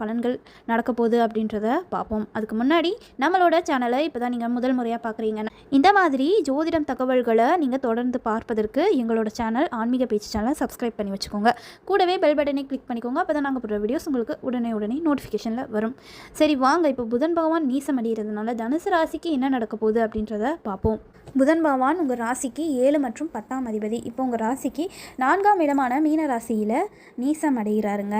பலன்கள் நடக்க போகுது அப்படின்றத பார்ப்போம். அதுக்கு முன்னாடி நம்மளோட சேனலை இப்போ தான் நீங்கள் முதல் முறையாக பார்க்குறீங்க இந்த மாதிரி ஜோதிடம் தகவல்களை நீங்கள் தொடர்ந்து பார்ப்பதற்கு எங்களோட சேனல் ஆன்மீக பேச்சு சேனலை சப்ஸ்கிரைப் பண்ணி வச்சுக்கோங்க. கூடவே பெல் பட்டனை கிளிக் பண்ணிக்கோங்க. அப்போ தான் நாங்கள் போடுற வீடியோஸ் உங்களுக்கு உடனே உடனே நோட்டிஃபிகேஷனில் வரும். சரி வாங்க. இப்போ புதன் பகவான் நீசம் அடைகிறதுனால தனுசு ராசிக்கு என்ன நடக்க போகுது அப்படின்றத பார்ப்போம். புதன் பகவான் உங்கள் ராசிக்கு ஏழு மற்றும் பத்தாம் அதிபதி. இப்போ உங்கள் ராசிக்கு நான்காம் இடமான மீன ராசியில் நீசம் அடைகிறாருங்க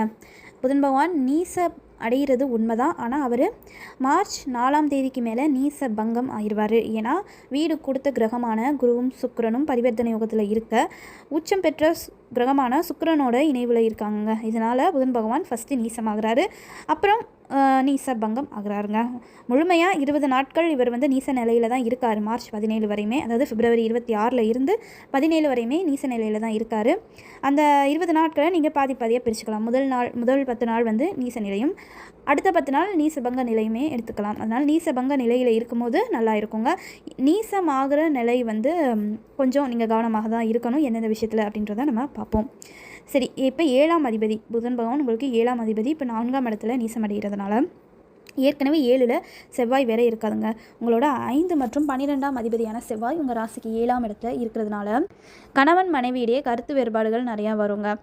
புதன் பகவான் நீச அடைகிறது உண்மைதான். ஆனால் அவர் மார்ச் நாலாம் தேதிக்கு மேலே நீச பங்கம் ஆயிடுவார். ஏன்னா வீடு கொடுத்த கிரகமான குருவும் சுக்கரனும் பரிவர்த்தனை யோகத்தில் இருக்க உச்சம் பெற்ற சு- கிரகமான சுக்கரனோட இணைவில் இருக்காங்க இதனால் புதன் பகவான் ஃபஸ்ட்டு நீசமாகிறாரு. அப்புறம் நீச பங்கம் ஆகிறாருங்க. முழுமையாக இருபது நாட்கள் இவர் வந்து நீச நிலையில் தான் இருக்கார். மார்ச் பதினேழு வரையுமே அதாவது பிப்ரவரி இருபத்தி ஆறில் இருந்து பதினேழு வரையுமே நீச நிலையில் தான் இருக்கார். அந்த இருபது நாட்களை நீங்கள் பாதி பாதியாக பிரிச்சுக்கலாம். முதல் நாள் முதல் பத்து நாள் வந்து நீச நிலையும் அடுத்த பத்து நாள் நீசபங்க நிலையுமே எடுத்துக்கலாம். அதனால் நீசபங்க நிலையில் இருக்கும்போது நல்லா இருக்குங்க. நீசமாகிற நிலை வந்து கொஞ்சம் நீங்கள் கவனமாக தான் இருக்கணும். எந்தெந்த விஷயத்தில் அப்படின்றத நம்ம பார்ப்போம். சரி இப்போ ஏழாம் அதிபதி புதன் பகவான் உங்களுக்கு ஏழாம் அதிபதி இப்போ நான்காம் இடத்துல நீசமடைகிறதுனால ஏற்கனவே ஏழில் செவ்வாய் வேற இருக்காதுங்க. உங்களோட ஐந்து மற்றும் பன்னிரெண்டாம் அதிபதியான செவ்வாய் உங்கள் ராசிக்கு ஏழாம் இடத்துல இருக்கிறதுனால கணவன் மனைவியிடையே கருத்து வேறுபாடுகள் நிறையா வருங்க.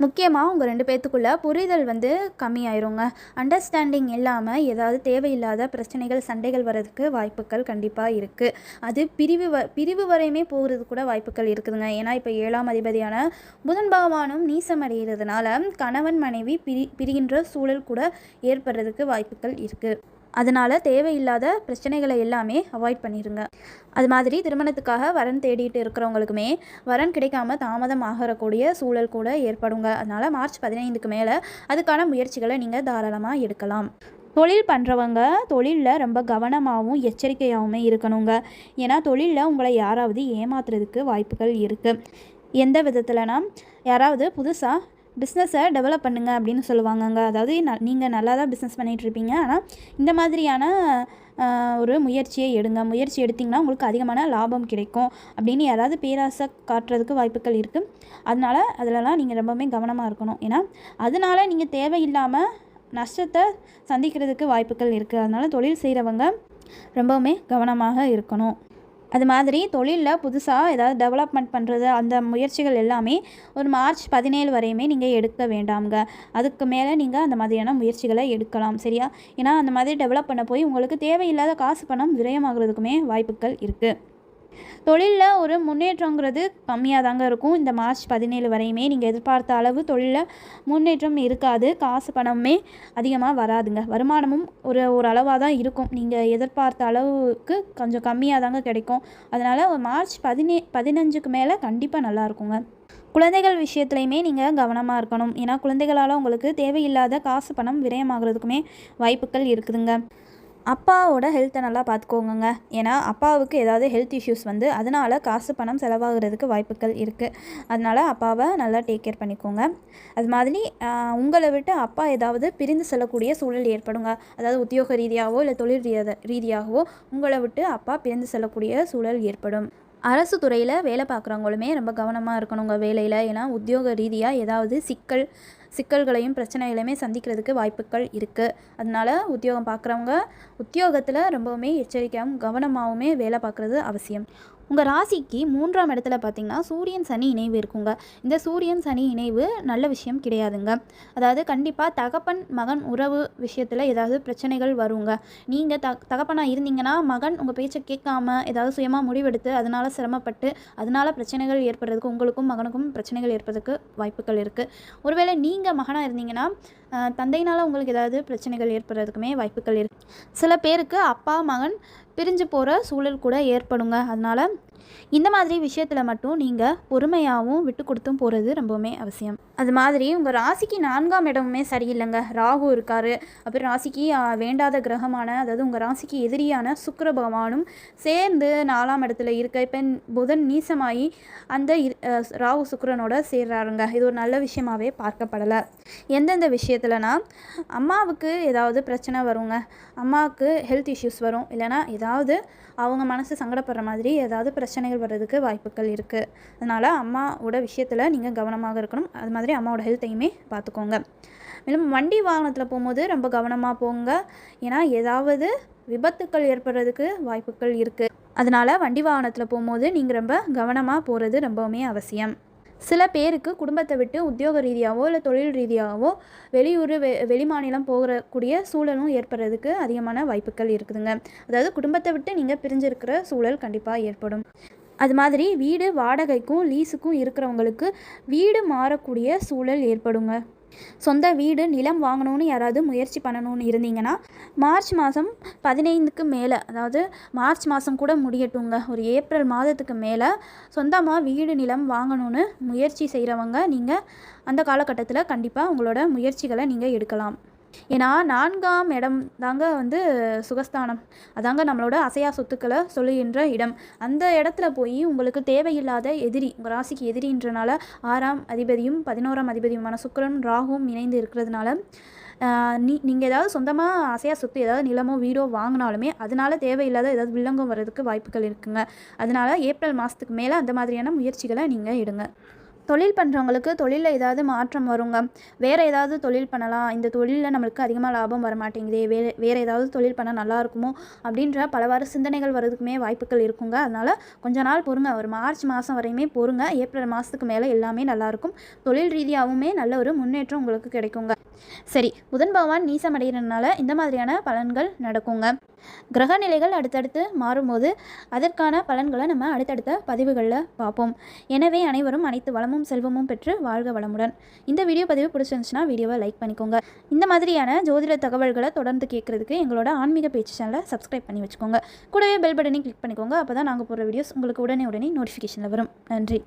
முக்கியமாக உங்கள் ரெண்டு பேர்த்துக்குள்ள புரிதல் வந்து கம்மியாயிருங்க. அண்டர்ஸ்டாண்டிங் இல்லாமல் ஏதாவது தேவையில்லாத பிரச்சனைகள் சண்டைகள் வர்றதுக்கு வாய்ப்புகள் கண்டிப்பாக இருக்குது அது பிரிவு வ பிரிவு வரையுமே போகிறது கூட வாய்ப்புகள் இருக்குதுங்க. ஏன்னா இப்போ ஏழாம் அதிபதியான புதன் பகவானும் நீசமடைகிறதுனால கணவன் மனைவி பிரி பிரிகின்ற சூழல் கூட ஏற்படுறதுக்கு வாய்ப்புகள் இருக்குது அதனால் தேவையில்லாத பிரச்சனைகளை எல்லாமே அவாய்ட் பண்ணிடுங்க அது மாதிரி திருமணத்துக்காக வரன் தேடிட்டு இருக்கிறவங்களுக்குமே வரன் கிடைக்காம தாமதம் ஆகக்கூடிய சூழல் கூட ஏற்படுங்க. அதனால் மார்ச் பதினைந்துக்கு மேலே அதுக்கான முயற்சிகளை நீங்கள் தாராளமாக எடுக்கலாம். தொழில் பண்ணுறவங்க தொழிலில் ரொம்ப கவனமாகவும் எச்சரிக்கையாகவுமே இருக்கணுங்க. ஏன்னா தொழிலில் உங்களை யாராவது ஏமாத்துறதுக்கு வாய்ப்புகள் இருக்குது எந்த விதத்தில்னா யாராவது புதுசாக பிஸ்னஸை டெவலப் பண்ணுங்க அப்படின்னு சொல்லுவாங்கங்க. அதாவது ந நீங்கள் நல்லா தான் பிஸ்னஸ் பண்ணிகிட்டு இருப்பீங்க ஆனால் இந்த மாதிரியான ஒரு முயற்சியை எடுங்க. முயற்சி எடுத்திங்கன்னா உங்களுக்கு அதிகமான லாபம் கிடைக்கும் அப்படின்னு யாராவது பேராசை காட்டுறதுக்கு வாய்ப்புகள் இருக்குது அதனால் அதிலலாம் நீங்கள் ரொம்பவுமே கவனமாக இருக்கணும். ஏன்னா அதனால நீங்கள் தேவையில்லாமல் நஷ்டத்தை சந்திக்கிறதுக்கு வாய்ப்புகள் இருக்குது அதனால் தொழில் செய்கிறவங்க ரொம்பவுமே கவனமாக இருக்கணும். அது மாதிரி தொழிலில் புதுசாக ஏதாவது டெவலப்மெண்ட் பண்ணுறது அந்த முயற்சிகள் எல்லாமே ஒரு மார்ச் பதினேழு வரையுமே நீங்கள் எடுக்க வேண்டாம்ங்க. அதுக்கு மேலே நீங்கள் அந்த மாதிரியான முயற்சிகளை எடுக்கலாம் சரியா? ஏன்னா அந்த மாதிரி டெவலப் பண்ண போய் உங்களுக்கு தேவையில்லாத காசு பணம் விரயமாகிறதுக்குமே வாய்ப்புகள் இருக்குது தொழிலில் ஒரு முன்னேற்றங்கிறது கம்மியாக தாங்க இருக்கும். இந்த மார்ச் பதினேழு வரையுமே நீங்கள் எதிர்பார்த்த அளவு தொழிலில் முன்னேற்றம் இருக்காது. காசு பணமுமே அதிகமாக வராதுங்க. வருமானமும் ஒரு ஒரு அளவாக தான் இருக்கும். நீங்கள் எதிர்பார்த்த அளவுக்கு கொஞ்சம் கம்மியாக தாங்க கிடைக்கும். அதனால் மார்ச் பதினே பதினஞ்சுக்கு மேலே கண்டிப்பாக நல்லா இருக்குங்க. குழந்தைகள் விஷயத்துலையுமே நீங்கள் கவனமாக இருக்கணும். ஏன்னா குழந்தைகளால் உங்களுக்கு தேவையில்லாத காசு பணம் விரயமாகிறதுக்குமே வாய்ப்புகள் இருக்குதுங்க. அப்பாவோட ஹெல்த்தை நல்லா பார்த்துக்கோங்கங்க. ஏன்னா அப்பாவுக்கு ஏதாவது ஹெல்த் இஷ்யூஸ் வந்து அதனால் காசு பணம் செலவாகிறதுக்கு வாய்ப்புகள் இருக்குது அதனால் அப்பாவை நல்லா டேக் கேர் பண்ணிக்கோங்க. அது மாதிரி உங்களை விட்டு அப்பா ஏதாவது பிரிந்து செல்லக்கூடிய சூழல் ஏற்படுங்க. அதாவது உத்தியோக ரீதியாகவோ இல்லை தொழில் ரீதியாகவோ உங்களை விட்டு அப்பா பிரிந்து செல்லக்கூடிய சூழல் ஏற்படும். அரசு துறையில் வேலை பார்க்குறவங்களுமே ரொம்ப கவனமாக இருக்கணுங்க வேலையில். ஏன்னா உத்தியோக ரீதியாக ஏதாவது சிக்கல் சிக்கல்களையும் பிரச்சனைகளையுமே சந்திக்கிறதுக்கு வாய்ப்புகள் இருக்குது அதனால உத்தியோகம் பார்க்குறவங்க உத்தியோகத்தில் ரொம்பவுமே எச்சரிக்கையாகவும் கவனமாகவுமே வேலை பார்க்குறது அவசியம். உங்கள் ராசிக்கு மூன்றாம் இடத்துல பார்த்தீங்கன்னா சூரியன் சனி இணைவு இருக்குங்க. இந்த சூரியன் சனி இணைவு நல்ல விஷயம் கிடையாதுங்க. அதாவது கண்டிப்பாக தகப்பன் மகன் உறவு விஷயத்தில் ஏதாவது பிரச்சனைகள் வருங்க. நீங்கள் த தகப்பனாக இருந்தீங்கன்னா மகன் உங்கள் பேச்சை கேட்காம ஏதாவது சுயமாக முடிவெடுத்து அதனால் சிரமப்பட்டு அதனால் பிரச்சனைகள் ஏற்படுறதுக்கு உங்களுக்கும் மகனுக்கும் பிரச்சனைகள் ஏற்படுறதுக்கு வாய்ப்புகள் இருக்குது ஒருவேளை நீங்கள் மகனாக இருந்தீங்கன்னா தந்தையினால் உங்களுக்கு ஏதாவது பிரச்சனைகள் ஏற்படுறதுக்குமே வாய்ப்புகள் இருக்குது சில பேருக்கு அப்பா மகன் பிரிஞ்சு போகிற சூழல் கூட ஏற்படுங்க. அதனால் இந்த மாதிரி விஷயத்தில் மட்டும் நீங்கள் பொறுமையாகவும் விட்டு கொடுத்தும் போகிறது ரொம்பவுமே அவசியம். அது மாதிரி உங்கள் ராசிக்கு நான்காம் இடமுமே சரியில்லைங்க. ராகு இருக்கார். அப்புறம் ராசிக்கு வேண்டாத கிரகமான அதாவது உங்கள் ராசிக்கு எதிரியான சுக்கர பகவானும் சேர்ந்து நாலாம் இடத்துல இருக்க இப்போ புதன் நீசமாகி அந்த ராகு சுக்கரனோட சேர்றாருங்க. இது ஒரு நல்ல விஷயமாவே பார்க்கப்படலை. எந்தெந்த விஷயத்துலனா அம்மாவுக்கு ஏதாவது பிரச்சனை வருங்க. அம்மாவுக்கு ஹெல்த் இஷ்யூஸ் வரும். இல்லைனா ஏதாவது அவங்க மனசு சங்கடப்படுற மாதிரி ஏதாவது பிரச்சனை பிரச்சனைகள் வர்றதுக்கு வாய்ப்புகள் இருக்குது அதனால் அம்மாவோட விஷயத்தில் நீங்கள் கவனமாக இருக்கணும். அது மாதிரி அம்மாவோட ஹெல்த்தையுமே பார்த்துக்கோங்க மேலும் வண்டி வாகனத்தில் போகும்போது ரொம்ப கவனமாக போங்க. ஏன்னா ஏதாவது விபத்துக்கள் ஏற்படுறதுக்கு வாய்ப்புகள் இருக்குது அதனால் வண்டி வாகனத்தில் போகும்போது நீங்கள் ரொம்ப கவனமாக போகிறது ரொம்பவுமே அவசியம். சில பேருக்கு குடும்பத்தை விட்டு உத்தியோக ரீதியாகவோ இல்லை தொழில் ரீதியாகவோ வெளியூர் வெ வெளிமாநிலம் போகக்கூடிய சூழலும் ஏற்படுறதுக்கு அதிகமான வாய்ப்புகள் இருக்குதுங்க. அதாவது குடும்பத்தை விட்டு நீங்கள் பிரிஞ்சிருக்கிற சூழல் கண்டிப்பாக ஏற்படும். அது மாதிரி வீடு வாடகைக்கும் லீஸுக்கும் இருக்கிறவங்களுக்கு வீடு மாறக்கூடிய சூழல் ஏற்படுங்க. சொந்த வீடு நிலம் வாங்கணும்னு யாராவது முயற்சி பண்ணணும்னு இருந்தீங்கன்னா மார்ச் மாதம் பதினைந்துக்கு மேலே அதாவது மார்ச் மாதம் கூட முடியட்டுங்க ஒரு ஏப்ரல் மாதத்துக்கு மேலே சொந்தமாக வீடு நிலம் வாங்கணும்னு முயற்சி செய்கிறவங்க நீங்கள் அந்த காலகட்டத்தில் கண்டிப்பாக உங்களோட முயற்சிகளை நீங்கள் எடுக்கலாம். ஏன்னா நான்காம் இடம் தாங்க வந்து சுகஸ்தானம். அதாங்க நம்மளோட அசையா சொத்துக்களை சொல்லுகின்ற இடம். அந்த இடத்துல போய் உங்களுக்கு தேவையில்லாத எதிரி உங்கள் ராசிக்கு எதிரின்றனால ஆறாம் அதிபதியும் பதினோராம் அதிபதியுமான சுக்கிரன் ராகுவும் இணைந்து இருக்கிறதுனால நீ நீங்கள் ஏதாவது சொந்தமாக அசையா சொத்து ஏதாவது நிலமோ வீடோ வாங்கினாலுமே அதனால தேவையில்லாத ஏதாவது வில்லங்கம் வர்றதுக்கு வாய்ப்புகள் இருக்குங்க. அதனால் ஏப்ரல் மாதத்துக்கு மேலே அந்த மாதிரியான முயற்சிகளை நீங்கள் எடுங்க. தொழில் பண்ணுறவங்களுக்கு தொழிலில் ஏதாவது மாற்றம் வருங்க. வேறு ஏதாவது தொழில் பண்ணலாம். இந்த தொழிலில் நம்மளுக்கு அதிகமாக லாபம் வர மாட்டேங்குதே வேறு வேறு ஏதாவது தொழில் பண்ணால் நல்லா இருக்குமோ? அப்படின்ற பலவாறு சிந்தனைகள் வர்றதுக்குமே வாய்ப்புகள் இருக்குங்க. அதனால் கொஞ்ச நாள் பொறுங்க. ஒரு மார்ச் மாதம் வரையுமே பொறுங்க. ஏப்ரல் மாதத்துக்கு மேலே எல்லாமே நல்லாயிருக்கும் தொழில் ரீதியாகவுமே நல்ல ஒரு முன்னேற்றம் உங்களுக்கு கிடைக்குங்க. சரி புதன் பகவான் நீசமடைகிறதுனால இந்த மாதிரியான பலன்கள் நடக்குங்க. கிரக நிலைகள் அடுத்தடுத்து மாறும்போது அதற்கான பலன்களை நம்ம அடுத்தடுத்த பதிவுகளில் பார்ப்போம். எனவே அனைவரும் அனைத்து வளமும் செல்வமும் பெற்று வாழ்க வளமுடன். இந்த வீடியோ பதிவு பிடிச்சிருந்துச்சுன்னா வீடியோவை லைக் பண்ணிக்கோங்க. இந்த மாதிரியான ஜோதிட தகவல்களை தொடர்ந்து கேட்குறதுக்கு எங்களோட ஆன்மீக பேச்சு சேனலை சப்ஸ்கிரைப் பண்ணி வச்சுக்கோங்க. கூடவே பெல் பட்டனையும் கிளிக் பண்ணிக்கோங்க. அப்போ தான் நாங்கள் போடுற வீடியோஸ் உங்களுக்கு உடனே உடனே நோட்டிஃபிகேஷனில் வரும். நன்றி.